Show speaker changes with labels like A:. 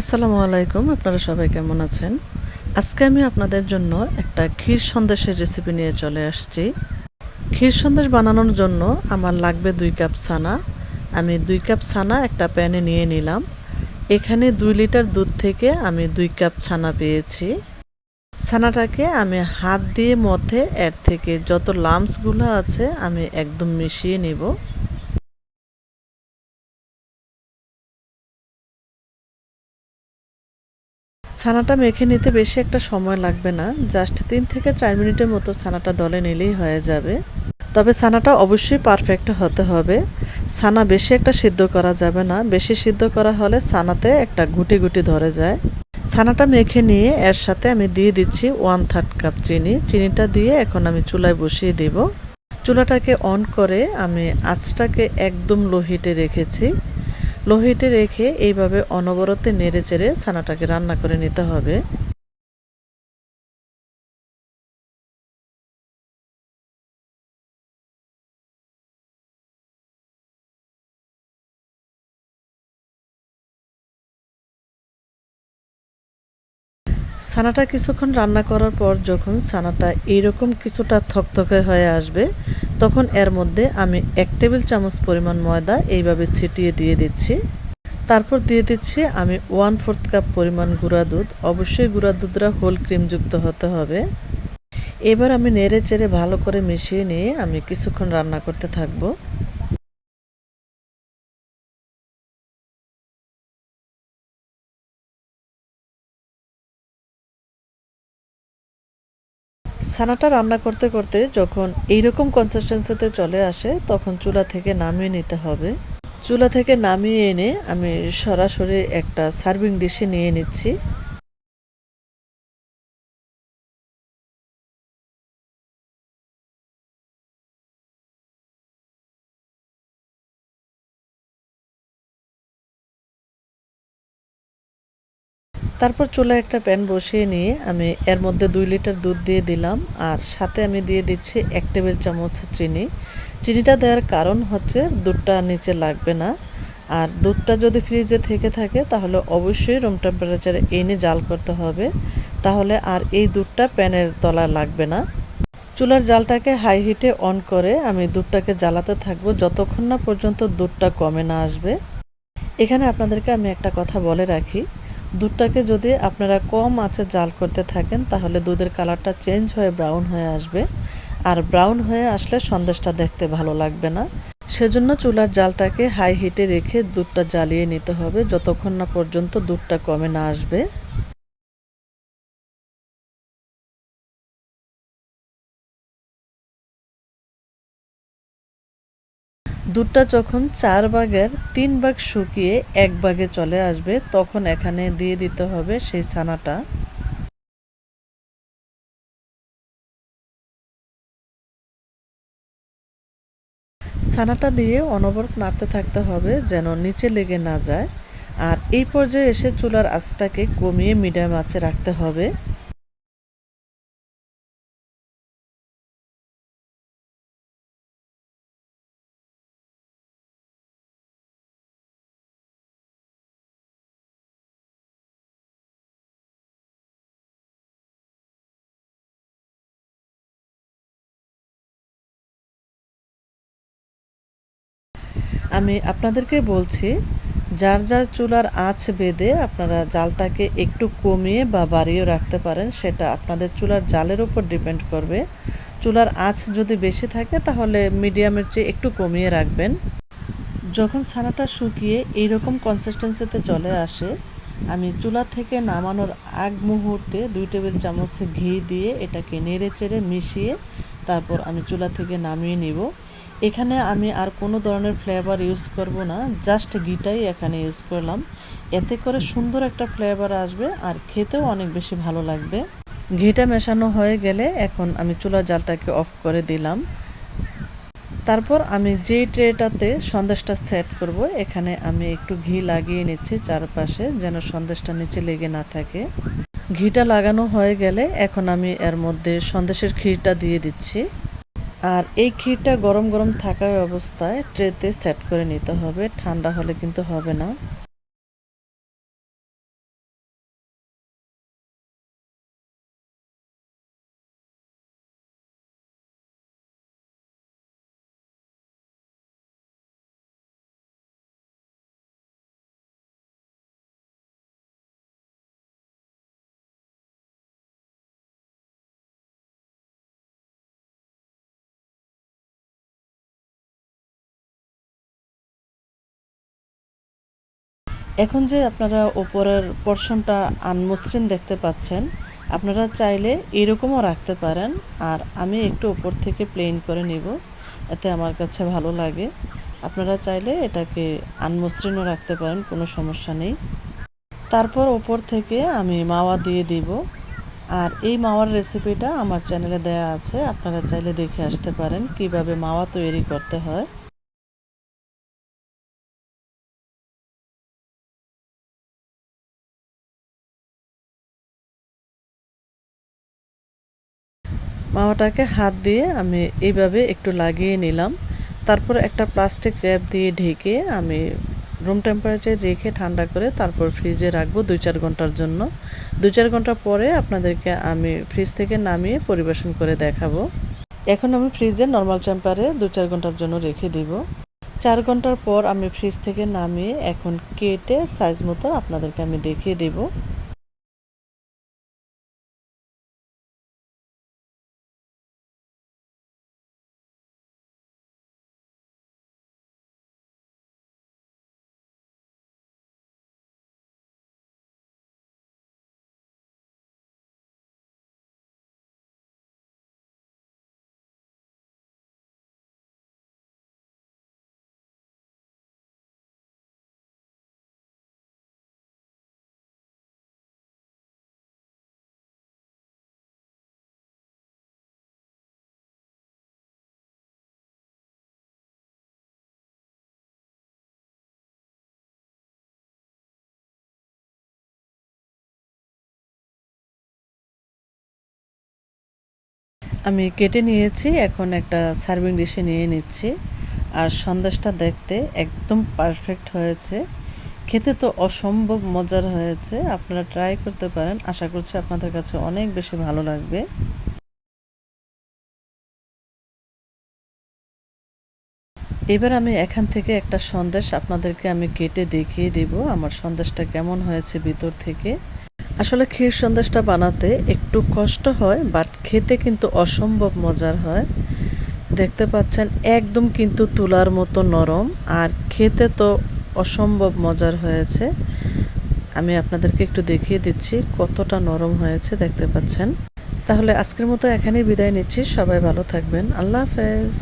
A: আসসালামু আলাইকুম, আপনারা সবাই কেমন আছেন? আজকে আমি আপনাদের জন্য একটা ক্ষীর সন্দেশের রেসিপি নিয়ে চলে আসছি। ক্ষীর সন্দেশ বানানোর জন্য আমার লাগবে দুই কাপ ছানা। আমি দুই কাপ ছানা একটা প্যানে নিয়ে নিলাম। এখানে দুই লিটার দুধ থেকে আমি দুই কাপ ছানা পেয়েছি। ছানাটাকে আমি হাত দিয়ে মধ্যে এর থেকে যত লামসগুলো আছে আমি একদম মিশিয়ে নেব। ছানাটা মেখে নিতে বেশি একটা সময় লাগবে না। জাস্ট তিন থেকে চার মিনিটের মতো ছানাটা ডলে নিলেই হয়ে যাবে। তবে ছানাটা অবশ্যই পারফেক্ট হতে হবে। ছানা বেশি একটা সিদ্ধ করা যাবে না। বেশি সিদ্ধ করা হলে ছানাতে একটা গুটি গুটি ধরে যায়। ছানাটা মেখে নিয়ে এর সাথে আমি দিয়ে দিচ্ছি ওয়ান থার্ড কাপ চিনি। চিনিটা দিয়ে এখন আমি চুলায় বসিয়ে দেব। চুলাটাকে অন করে আমি আঁচটাকে একদম লো হিটে রেখেছি। লো হিটে রেখে এইভাবে অনবরতে নেড়ে চেড়ে ছানাটাকে রান্না করে নিতে হবে। ছানাটা কিছুক্ষণ রান্না করার পর যখন ছানাটা এইরকম কিছুটা থকথকে হয়ে আসবে, তখন এর মধ্যে আমি এক টেবিল চামচ পরিমাণ ময়দা এইভাবে ছিটিয়ে দিয়ে দিচ্ছি। তারপর দিয়ে দিচ্ছি আমি ওয়ান ফোর্থ কাপ পরিমাণ গুঁড়া দুধ। অবশ্যই গুঁড়া দুধটা হোল ক্রিমযুক্ত হতে হবে। এবার আমি নেড়ে চেড়ে ভালো করে মিশিয়ে নিয়ে আমি কিছুক্ষণ রান্না করতে থাকব। ছানাটা রান্না করতে করতে যখন এইরকম কনসিস্টেন্সিতে চলে আসে, তখন চুলা থেকে নামিয়ে নিতে হবে। চুলা থেকে নামিয়ে এনে আমি সরাসরি একটা সার্ভিং ডিশে নিয়ে নিচ্ছি। তারপর চুলা একটা প্যান বসিয়ে নিয়ে আমি এর মধ্যে দুই লিটার দুধ দিয়ে দিলাম আর সাথে আমি দিয়ে দিচ্ছি এক টেবিল চামচ চিনি। চিনিটা দেওয়ার কারণ হচ্ছে দুধটা নিচে লাগবে না। আর দুধটা যদি ফ্রিজে থেকে থাকে তাহলে অবশ্যই রুম টেম্পারেচারে এনে জাল করতে হবে। তাহলে আর এই দুধটা প্যানের তলা লাগবে না। চুলার জালটাকে হাই হিটে অন করে আমি দুধটাকে জ্বালাতে থাকব যতক্ষণ না পর্যন্ত দুধটা কমে না আসবে। এখানে আপনাদেরকে আমি একটা কথা বলে রাখি। দুধটাকে যদি আপনারা কম আছে জাল করতে থাকেন, তাহলে দুধের কালারটা চেঞ্জ হয়ে ব্রাউন হয়ে আসবে। আর ব্রাউন হয়ে আসলে সন্দেশটা দেখতে ভালো লাগবে না। সেজন্য চুলার জালটাকে হাই হিটে রেখে দুধটা জ্বালিয়ে নিতে হবে, যতক্ষণ না পর্যন্ত দুধটা কমে না আসবে। দুধটা যখন চার ভাগের তিন ভাগ শুকিয়ে এক ভাগে চলে আসবে, তখন এখানে দিয়ে দিতে হবে সেই ছানাটা। ছানাটা দিয়ে অনবরত নাড়তে থাকতে হবে যেন নিচে লেগে না যায়। আর এই পর্যায়ে এসে চুলার আঁচটাকে কমিয়ে মিডিয়াম আঁচে রাখতে হবে। আমি আপনাদেরকে বলছি, যার যার চুলার আঁচ বেঁধে আপনারা জালটাকে একটু কমিয়ে বা বাড়িয়ে রাখতে পারেন, সেটা আপনাদের চুলার জালের উপর ডিপেন্ড করবে। চুলার আঁচ যদি বেশি থাকে, তাহলে মিডিয়ামের চেয়ে একটু কমিয়ে রাখবেন। যখন ছানাটা শুকিয়ে এইরকম কনসিস্টেন্সিতে চলে আসে, আমি চুলা থেকে নামানোর আগ মুহূর্তে দুই টেবিল চামচ ঘি দিয়ে এটাকে নেড়ে চেড়ে মিশিয়ে তারপর আমি চুলা থেকে নামিয়ে নিব। এখানে আমি আর কোনো ধরনের ফ্লেভার ইউজ করব না জাস্ট ঘিটাই এখানে ইউজ করলাম। এতে করে সুন্দর একটা ফ্লেভার আসবে আর খেতেও অনেক বেশি ভালো লাগবে। ঘিটা মেশানো হয়ে গেলে এখন আমি চুলার জালটাকে অফ করে দিলাম। তারপর আমি যেই ট্রেটাতে সন্দেশটা সেট করব, এখানে আমি একটু ঘি লাগিয়ে নিচ্ছি চারপাশে যেন সন্দেশটা নিচে লেগে না থাকে। ঘিটা লাগানো হয়ে গেলে এখন আমি এর মধ্যে সন্দেশের ক্ষীরটা দিয়ে দিচ্ছি। আর এই ক্ষীরটা গরম গরম থাকা অবস্থায় ট্রেতে সেট করে নিতে হবে। ঠান্ডা হলে কিন্তু হবে না। এখন যে আপনারা ওপরের পোর্শনটা আনমসৃণ দেখতে পাচ্ছেন, আপনারা চাইলে এরকমও রাখতে পারেন। আর আমি একটু ওপর থেকে প্লেন করে নিব, এতে আমার কাছে ভালো লাগে। আপনারা চাইলে এটাকে আনমসৃণও রাখতে পারেন, কোনো সমস্যা নেই। তারপর ওপর থেকে আমি মাওয়া দিয়ে দিব। আর এই মাওয়ার রেসিপিটা আমার চ্যানেলে দেয়া আছে, আপনারা চাইলে দেখে আসতে পারেন, কীভাবে মাওয়া তৈরি করতে হয়। মাওয়াটাকে হাত দিয়ে আমি এইভাবে একটু লাগিয়ে নিলাম। তারপর একটা প্লাস্টিক র্যাপ দিয়ে ঢেকে আমি রুম টেম্পারেচার রেখে ঠান্ডা করে তারপর ফ্রিজে রাখব দুই চার ঘণ্টার জন্য। দুই চার ঘণ্টা পরে আপনাদেরকে আমি ফ্রিজ থেকে নামিয়ে পরিবেশন করে দেখাবো। এখন আমি ফ্রিজে নর্মাল টেম্পারে দু চার ঘণ্টার জন্য রেখে দিব। চার ঘণ্টার পর আমি ফ্রিজ থেকে নামিয়ে এখন কেটে সাইজ মতো আপনাদেরকে আমি দেখিয়ে দেবো। আমি কেটে নিয়েছি, এখন একটা সার্ভিং ডিশে নিয়ে নিচ্ছি। আর সন্দেশটা দেখতে একদম পারফেক্ট হয়েছে। খেতে তো অসম্ভব মজার হয়েছে, আপনারা ট্রাই করতে পারেন। আশা করছি আপনাদের কাছে অনেক বেশি ভালো লাগবে। এবার আমি এখান থেকে একটা সন্দেশ আপনাদেরকে আমি কেটে দেখিয়ে দিব, আমার সন্দেশটা কেমন হয়েছে ভিতর থেকে। আসলে ক্ষীর সন্দেশটা বানাতে একটু কষ্ট হয় বাট খেতে কিন্তু অসম্ভব মজার হয়। দেখতে পাচ্ছেন একদম কিন্তু তুলার মতো নরম, আর খেতে তো অসম্ভব মজার হয়েছে। আমি আপনাদেরকে একটু দেখিয়ে দিচ্ছি কতটা নরম হয়েছে দেখতে পাচ্ছেন। তাহলে আজকের মতো এখানেই বিদায় নিচ্ছি, সবাই ভালো থাকবেন। আল্লাহ হাফেজ।